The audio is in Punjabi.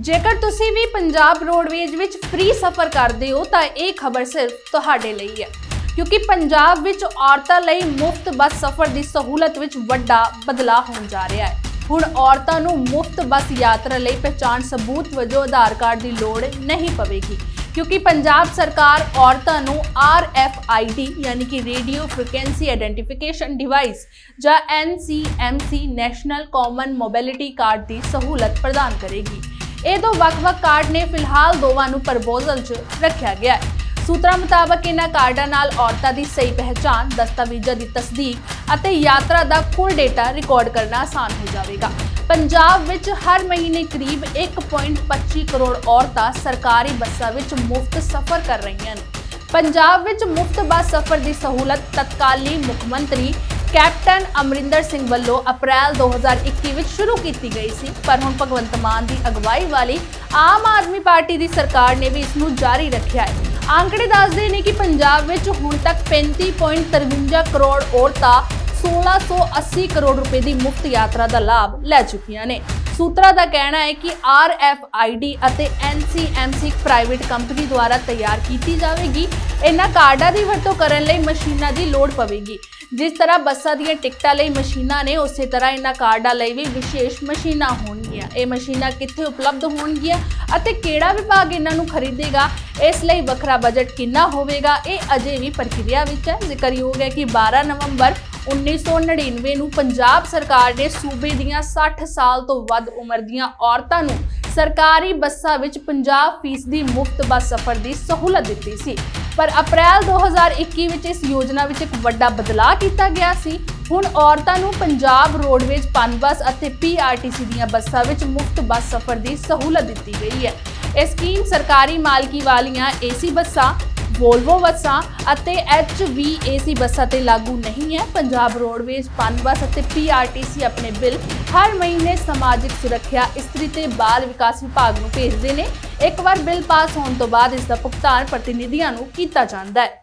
ਜੇਕਰ ਤੁਸੀਂ ਵੀ ਪੰਜਾਬ ਰੋਡਵੇਜ਼ ਵਿੱਚ ਫ੍ਰੀ ਸਫ਼ਰ ਕਰਦੇ ਹੋ, ਤਾਂ ਇਹ ਖਬਰ ਸਿਰਫ ਤੁਹਾਡੇ ਲਈ ਹੈ। ਕਿਉਂਕਿ ਪੰਜਾਬ ਵਿੱਚ ਔਰਤਾਂ ਲਈ ਮੁਫਤ ਬੱਸ ਸਫ਼ਰ ਦੀ ਸਹੂਲਤ ਵਿੱਚ ਵੱਡਾ ਬਦਲਾਅ ਹੋਣ ਜਾ ਰਿਹਾ ਹੈ। ਹੁਣ ਔਰਤਾਂ ਨੂੰ ਮੁਫਤ ਬੱਸ ਯਾਤਰਾ ਲਈ ਪਛਾਣ ਸਬੂਤ ਵਜੋਂ ਆਧਾਰ ਕਾਰਡ ਦੀ ਲੋੜ ਨਹੀਂ ਪਵੇਗੀ। ਕਿਉਂਕਿ ਪੰਜਾਬ ਸਰਕਾਰ ਔਰਤਾਂ ਨੂੰ RFID ਯਾਨੀ ਕਿ ਰੇਡੀਓ ਫ੍ਰੀਕੁਐਂਸੀ ਆਇਡੈਂਟੀਫਿਕੇਸ਼ਨ ਡਿਵਾਈਸ ਜਾਂ NCMC national common mobility card ਦੀ ਸਹੂਲਤ ਪ੍ਰਦਾਨ ਕਰੇਗੀ। ਇਹ ਦੋ ਵੱਖ-ਵੱਖ ਕਾਰਡ ਨੇ ਫਿਲਹਾਲ ਦੋਵਾਂ ਨੂੰ ਪ੍ਰਪੋਜ਼ਲ 'ਚ ਰੱਖਿਆ ਗਿਆ ਹੈ। ਸੂਤਰਾਂ ਮੁਤਾਬਕ ਇਹਨਾਂ ਕਾਰਡਾਂ ਨਾਲ ਔਰਤਾਂ ਦੀ ਸਹੀ ਪਹਿਚਾਣ, ਦਸਤਾਵੇਜ਼ਾਂ ਦੀ ਤਸਦੀਕ ਅਤੇ ਯਾਤਰਾ ਦਾ ਕੁੱਲ ਡੇਟਾ ਰਿਕਾਰਡ ਕਰਨਾ ਆਸਾਨ ਹੋ ਜਾਵੇਗਾ। ਪੰਜਾਬ ਵਿੱਚ ਹਰ ਮਹੀਨੇ ਕਰੀਬ 1.25 ਕਰੋੜ ਔਰਤਾਂ ਸਰਕਾਰੀ ਬੱਸਾਂ ਵਿੱਚ ਮੁਫਤ ਸਫ਼ਰ ਕਰ ਰਹੀਆਂ ਨੇ। ਪੰਜਾਬ ਵਿੱਚ ਮੁਫਤ ਬੱਸ ਸਫ਼ਰ ਦੀ ਸਹੂਲਤ ਤਤਕਾਲੀ ਮੁੱਖ ਮੰਤਰੀ ਕੈਪਟਨ ਅਮਰਿੰਦਰ ਸਿੰਘ ਵੱਲੋਂ ਅਪ੍ਰੈਲ 2021 ਵਿੱਚ ਸ਼ੁਰੂ ਕੀਤੀ ਗਈ ਸੀ, ਪਰ ਹੁਣ ਭਗਵੰਤ ਮਾਨ ਦੀ ਅਗਵਾਈ ਵਾਲੀ ਆਮ ਆਦਮੀ ਪਾਰਟੀ ਦੀ ਸਰਕਾਰ ਨੇ ਵੀ ਇਸ ਨੂੰ ਜਾਰੀ ਰੱਖਿਆ ਹੈ। ਆંકੜੇ ਦੱਸਦੇ ਨੇ ਕਿ ਪੰਜਾਬ ਵਿੱਚ ਹੁਣ ਤੱਕ 35.53 ਕਰੋੜ ਔਰਤਾਂ 1680 ਕਰੋੜ ਰੁਪਏ ਦੀ ਮੁਫਤ ਯਾਤਰਾ ਦਾ ਲਾਭ ਲੈ ਚੁੱਕੀਆਂ ਨੇ। ਸੂਤਰਾਂ ਦਾ ਕਹਿਣਾ ਹੈ ਕਿ RFID ਅਤੇ NCMC ਇੱਕ ਪ੍ਰਾਈਵੇਟ ਕੰਪਨੀ ਦੁਆਰਾ ਤਿਆਰ ਕੀਤੀ ਜਾਵੇਗੀ। ਇਹਨਾਂ ਕਾਰਡਾਂ ਦੀ ਵਰਤੋਂ ਕਰਨ ਲਈ ਮਸ਼ੀਨਾਂ ਦੀ ਲੋੜ ਪਵੇਗੀ। ਜਿਸ ਤਰ੍ਹਾਂ ਬੱਸਾਂ ਦੀਆਂ ਟਿਕਟਾਂ ਲਈ ਮਸ਼ੀਨਾਂ ਨੇ, ਉਸੇ ਤਰ੍ਹਾਂ ਇਹਨਾਂ ਕਾਰਡਾਂ ਲਈ ਵੀ ਵਿਸ਼ੇਸ਼ ਮਸ਼ੀਨਾਂ ਹੋਣਗੀਆਂ। ਇਹ ਮਸ਼ੀਨਾਂ ਕਿੱਥੇ ਉਪਲਬਧ ਹੋਣਗੀਆਂ ਅਤੇ ਕਿਹੜਾ ਵਿਭਾਗ ਇਹਨਾਂ ਨੂੰ ਖਰੀਦੇਗਾ? ਇਸ ਲਈ ਵੱਖਰਾ ਬਜਟ ਕਿੰਨਾ ਹੋਵੇਗਾ? ਇਹ ਅਜੇ ਵੀ ਪ੍ਰਕਿਰਿਆ ਵਿੱਚ ਹੈ। ਜ਼ਿਕਰਯੋਗ ਹੈ ਕਿ 12 ਨਵੰਬਰ 1999 ਨੂੰ ਪੰਜਾਬ ਸਰਕਾਰ ਨੇ ਸੂਬੇ ਦੀਆਂ 60 ਸਾਲ ਤੋਂ ਵੱਧ ਉਮਰ ਦੀਆਂ ਔਰਤਾਂ ਨੂੰ ਸਰਕਾਰੀ ਬੱਸਾਂ ਵਿੱਚ 50% ਦੀ ਮੁਫਤ ਬੱਸ ਸਫ਼ਰ ਦੀ ਸਹੂਲਤ ਦਿੱਤੀ ਸੀ। ਪਰ ਅਪ੍ਰੈਲ 2021 ਵਿੱਚ ਇਸ ਯੋਜਨਾ ਵਿੱਚ ਇੱਕ ਵੱਡਾ ਬਦਲਾਅ ਕੀਤਾ ਗਿਆ ਸੀ। ਹੁਣ ਔਰਤਾਂ ਨੂੰ ਪੰਜਾਬ ਰੋਡਵੇਜ਼ ਪਨਬਸ ਅਤੇ ਪੀਆਰਟੀਸੀ ਦੀਆਂ ਬੱਸਾਂ ਵਿੱਚ ਮੁਫਤ ਬੱਸ ਸਫ਼ਰ ਦੀ ਸਹੂਲਤ ਦਿੱਤੀ ਗਈ ਹੈ। ਇਹ ਸਕੀਮ ਸਰਕਾਰੀ ਮਾਲਕੀ ਵਾਲੀਆਂ ਏਸੀ ਬੱਸਾਂ ਵੋਲਵੋ ਬੱਸਾਂ ਅਤੇ HVAC ਬੱਸਾਂ ਤੇ ਲਾਗੂ ਨਹੀਂ ਹੈ। ਪੰਜਾਬ ਰੋਡਵੇਜ਼ ਪਨ ਬੱਸ ਅਤੇ ਪੀਆਰਟੀਸੀ ਆਪਣੇ ਬਿੱਲ ਹਰ ਮਹੀਨੇ ਸਮਾਜਿਕ ਸੁਰੱਖਿਆ, ਇਸਤਰੀ ਤੇ ਬਾਲ ਵਿਕਾਸ ਵਿਭਾਗ ਨੂੰ ਭੇਜਦੇ ਨੇ। ਇੱਕ ਵਾਰ ਬਿੱਲ ਪਾਸ ਹੋਣ ਤੋਂ ਬਾਅਦ ਇਸ ਦਾ ਭੁਗਤਾਨ ਪ੍ਰਤੀਨਿਧੀਆਂ ਨੂੰ ਕੀਤਾ ਜਾਂਦਾ ਹੈ।